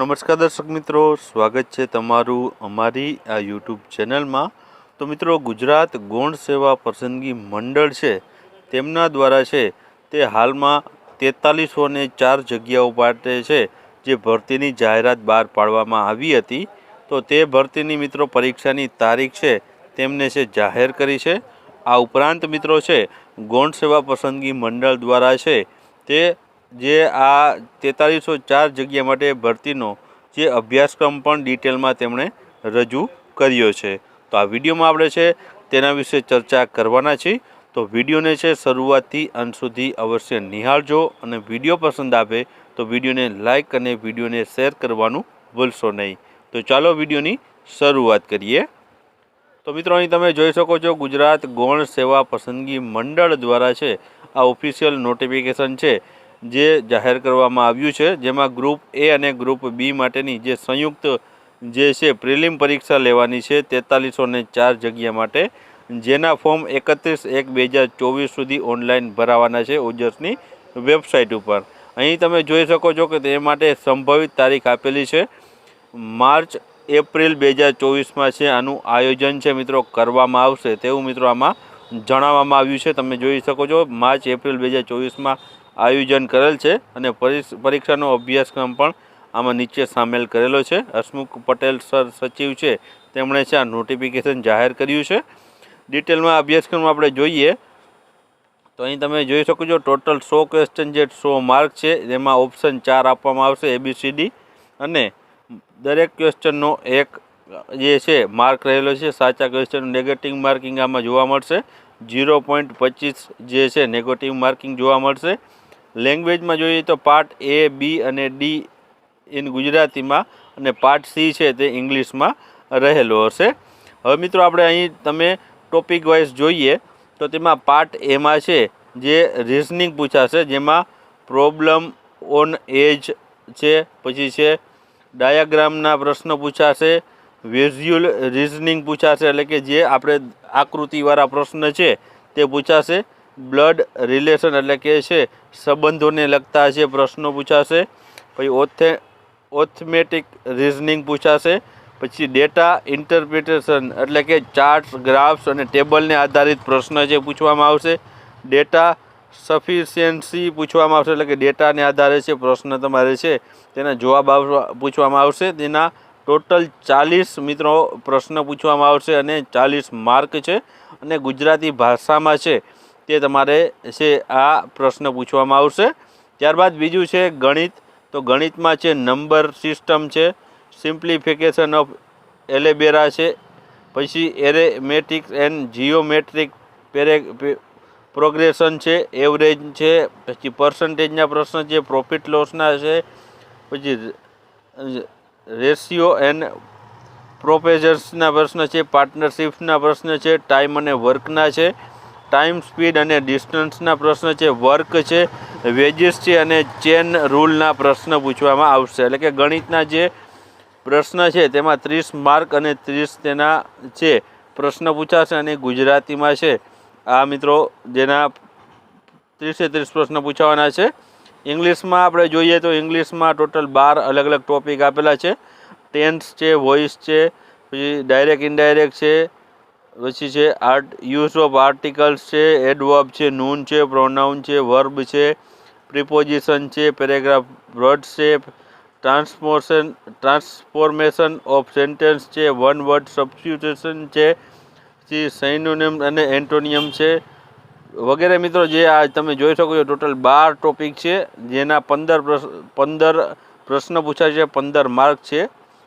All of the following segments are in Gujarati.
નમસ્કાર દર્શક મિત્રો, સ્વાગત છે તમારું અમારી આ યુટ્યુબ ચેનલમાં. તો મિત્રો, ગુજરાત ગૌણ સેવા પસંદગી મંડળ છે, તેમના દ્વારા છે, તે હાલમાં તેતાલીસો ને ચાર જગ્યાઓ માટે છે, જે ભરતીની જાહેરાત બહાર પાડવામાં આવી હતી. તો તે ભરતીની મિત્રો, પરીક્ષાની તારીખ છે, તેમને છે, જાહેર કરી છે. આ ઉપરાંત મિત્રો છે, ગૌણ સેવા પસંદગી મંડળ દ્વારા છે, તે જે આ તેતાલીસો ચાર જગ્યા માટે ભરતીનો જે અભ્યાસક્રમ પણ ડિટેલમાં તેમણે રજૂ કર્યો છે. તો આ વિડીયોમાં આપણે છે તેના વિશે ચર્ચા કરવાના છીએ. તો વિડીયોને છે શરૂઆતથી અંત સુધી અવશ્ય નિહાળજો અને વીડિયો પસંદ આવે તો વિડીયોને લાઇક અને વિડીયોને શેર કરવાનું ભૂલશો નહીં. તો ચાલો વિડીયોની શરૂઆત કરીએ. તો મિત્રો અહીં તમે જોઈ શકો છો ગુજરાત ગૌણ સેવા પસંદગી મંડળ દ્વારા છે આ ઓફિશિયલ નોટિફિકેશન છે. જે જાહેર કરવામાં આવ્યું છે, જેમાં ગ્રુપ એ અને ગ્રુપ બી માટેની જે સંયુક્ત જે છે, પ્રિલિમ પરીક્ષા લેવાની છે, તેતાલીસો ચાર જગ્યા માટે, જેના ફોર્મ એકત્રીસ એક બે હજાર ચોવીસ સુધી ઓનલાઈન ભરાવાના છે ઓજસની વેબસાઇટ ઉપર. અહીં તમે જોઈ શકો છો કે તે માટે સંભવિત તારીખ આપેલી છે. માર્ચ, એપ્રિલ બે હજાર ચોવીસમાં છે, આનું આયોજન છે મિત્રો, કરવામાં આવશે. તેવું મિત્રો આમાં જણાવવામાં આવ્યું છે. તમે જોઈ શકો છો, માર્ચ, એપ્રિલ બે હજાર ચોવીસમાં આયોજન કરેલ છે અને પરીક્ષ- પરીક્ષાનો અભ્યાસક્રમ પણ આમાં નીચે સામેલ કરેલો છે. હસમુખ પટેલ સર સચિવ છે. તેમણે છે આ નોટિફિકેશન જાહેર કર્યું છે. ડિટેલમાં અભ્યાસક્રમ આપણે જોઈએ. તો અહીં તમે જોઈ શકો છો ટોટલ સો ક્વેશ્ચન જે સો માર્ક છે, જેમાં ઓપ્શન ચાર આપવામાં આવશે એબીસીડી અને દરેક ક્વેશ્ચનનો એક જે છે માર્ક રહેલો છે. સાચા ક્વેશ્ચન નેગેટિવ માર્કિંગ આમાં જોવા મળશે. ઝીરો પોઈન્ટ પચીસ જે છે નેગેટિવ માર્કિંગ જોવા મળશે. લેંગ્વેજમાં જોઈએ તો પાર્ટ એ, બી અને ડી ઇન ગુજરાતીમાં અને પાર્ટ સી છે તે ઇંગ્લિશમાં રહેલો હશે. હવે મિત્રો આપણે અહીં તમે ટોપિક વાઇઝ જોઈએ તો તેમાં પાર્ટ એમાં છે જે રિઝનિંગ પૂછાશે, જેમાં પ્રોબ્લમ ઓન એજ છે, પછી છે ડાયાગ્રામના પ્રશ્નો પૂછાશે, વિઝ્યુઅલ રિઝનિંગ પૂછાશે, એટલે કે જે આપણે આકૃતિવાળા પ્રશ્ન છે તે પૂછાશે. બ્લડ રિલેશન એટલે કે છે, સંબંધોને લગતા છે પ્રશ્નો પૂછાશે, પછી ઓથે, ઓથમેટિક રિઝનિંગ પૂછાશે, પછી ડેટા ઇન્ટરપ્રિટેશન એટલે કે ચાર્ટ્સ, ગ્રાફ્સ અને ટેબલને આધારિત પ્રશ્ન જે પૂછવામાં આવશે, ડેટા સફિશિયન્સી પૂછવામાં આવશે એટલે કે ડેટાને આધારે છે પ્રશ્ન તમારે છે, તેના જવાબ પૂછવામાં આવશે, તેના ટોટલ ચાલીસ મિત્રો પ્રશ્ન પૂછવામાં આવશે અને ચાલીસ માર્ક છે, અને ગુજરાતી ભાષામાં છે તે તમારે છે આ પ્રશ્ન પૂછવામાં આવશે. ત્યારબાદ બીજું છે ગણિત. તો ગણિતમાં છે નંબર સિસ્ટમ છે, સિમ્પ્લિફિકેશન ઓફ એલેબેરા છે, પછી એરેમેટિક એન્ડ જીઓમેટ્રિક પેરે પ્રોગ્રેશન છે, એવરેજ છે, પછી પર્સન્ટેજના પ્રશ્ન છે, પ્રોફિટ લોસના છે, પછી રેશિયો એન્ડ પ્રોપેજર્સના પ્રશ્ન છે, પાર્ટનરશિપ્સના પ્રશ્ન છે, ટાઈમ અને વર્કના છે ટાઈમ સ્પીડ અને ડિસ્ટન્સના પ્રશ્ન છે વર્ક છે વેજીસ છે અને ચેન રૂલના પ્રશ્ન પૂછવામાં આવશે. એટલે કે ગણિતના જે પ્રશ્ન છે, તેમાં ત્રીસ માર્ક અને ત્રીસ તેના છે પ્રશ્ન પૂછાશે અને ગુજરાતીમાં છે. આ મિત્રો જેના ત્રીસે ત્રીસ પ્રશ્ન પૂછાવાના છે. ઇંગ્લિશમાં આપણે જોઈએ તો ઇંગ્લિશમાં ટોટલ બાર અલગ અલગ ટોપિક આપેલા છે. ટેન્સ છે વોઇસ છે, પછી ડાયરેક્ટ ઇનડાયરેક્ટ છે પછી છે આર્ટ યુઝ ઓફ આર્ટિકલ્સ છે એડવર્બ છે નૂન છે પ્રોનાઉન છે વર્બ છે પ્રિપોઝિશન છે પેરેગ્રાફ વર્ડ છે ટ્રાન્સમોશન ટ્રાન્સફોર્મેશન ઓફ સેન્ટેન્સ છે વન વર્ડ સબસ્ટિટ્યુશન છે, પછી સૈનોનિમ અને એન્ટોનિયમ છે. વગેરે મિત્રો જે આ તમે જોઈ શકો છો ટોટલ બાર ટોપિક છે, જેના પંદર પંદર પ્રશ્ન પૂછાય છે, પંદર માર્ક છે,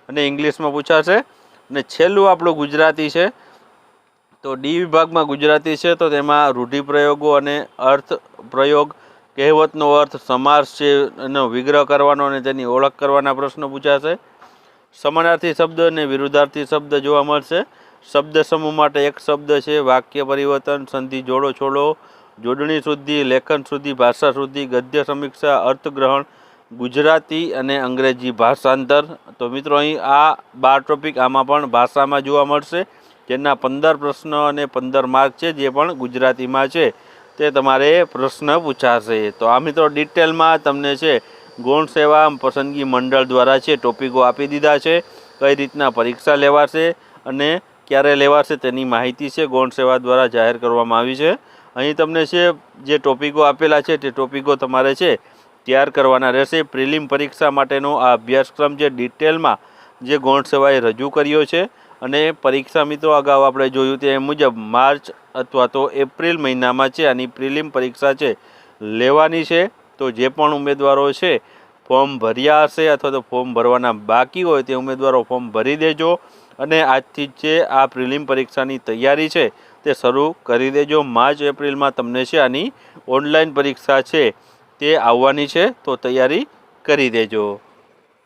અને ઇંગ્લિશમાં પૂછાશે. અને છેલ્લું આપણું ગુજરાતી છે. તો ડી વિભાગમાં ગુજરાતી છે તો તેમાં રૂઢિપ્રયોગો અને અર્થ પ્રયોગ કહેવતનો અર્થ સમાસ છે એનો વિગ્રહ કરવાનો અને તેની ઓળખ કરવાના પ્રશ્નો પૂછાશે. સમાનાર્થી શબ્દ અને વિરુદ્ધાર્થી શબ્દ જોવા મળશે. શબ્દ સમૂહ માટે એક શબ્દ છે, વાક્ય પરિવર્તન, સંધિ જોડો છોડો, જોડણી શુદ્ધિ, લેખન શુદ્ધિ, ભાષા શુદ્ધિ, ગદ્ય સમીક્ષા, અર્થગ્રહણ, ગુજરાતી અને અંગ્રેજી ભાષાંતર. તો મિત્રો અહીં આ બાર ટોપિક આમાં પણ ભાષામાં જોવા મળશે. જેના પંદર પ્રશ્ન અને પંદર માર્ક છે, જે પણ ગુજરાતીમાં છે, તે તમારે પ્રશ્ન પૂછાશે. તો આ મિત્રો ડિટેલમાં તમને છે, ગૌણ સેવા પસંદગી મંડળ દ્વારા છે, ટોપિકો આપી દીધા છે, કઈ રીતના પરીક્ષા લેવાશે અને ક્યારે લેવાશે તેની માહિતી છે, ગૌણ સેવા દ્વારા જાહેર કરવામાં આવી છે. અહીં તમને છે, જે ટોપિકો આપેલા છે, તે ટોપિકો તમારે છે, તૈયાર કરવાના રહેશે. પ્રિલિમ પરીક્ષા માટેનો આ અભ્યાસક્રમ જે ડિટેલમાં જે ગૌણ સેવાએ રજૂ કર્યો છે અને પરીક્ષા મિત્રો અગાઉ આપણે જોયું તે મુજબ માર્ચ અથવા તો એપ્રિલ મહિનામાં છે આની પ્રિલિમ પરીક્ષા છે લેવાની છે. તો જે પણ ઉમેદવારો છે, ફોર્મ ભર્યા હશે અથવા તો ફોર્મ ભરવાના બાકી હોય તે ઉમેદવારો ફોર્મ ભરી દેજો અને આજથી જે આ પ્રિલિમ પરીક્ષાની તૈયારી છે તે શરૂ કરી દેજો. માર્ચ, એપ્રિલમાં તમને છે આની ઓનલાઈન પરીક્ષા છે તે આવવાની છે. તો તૈયારી કરી દેજો.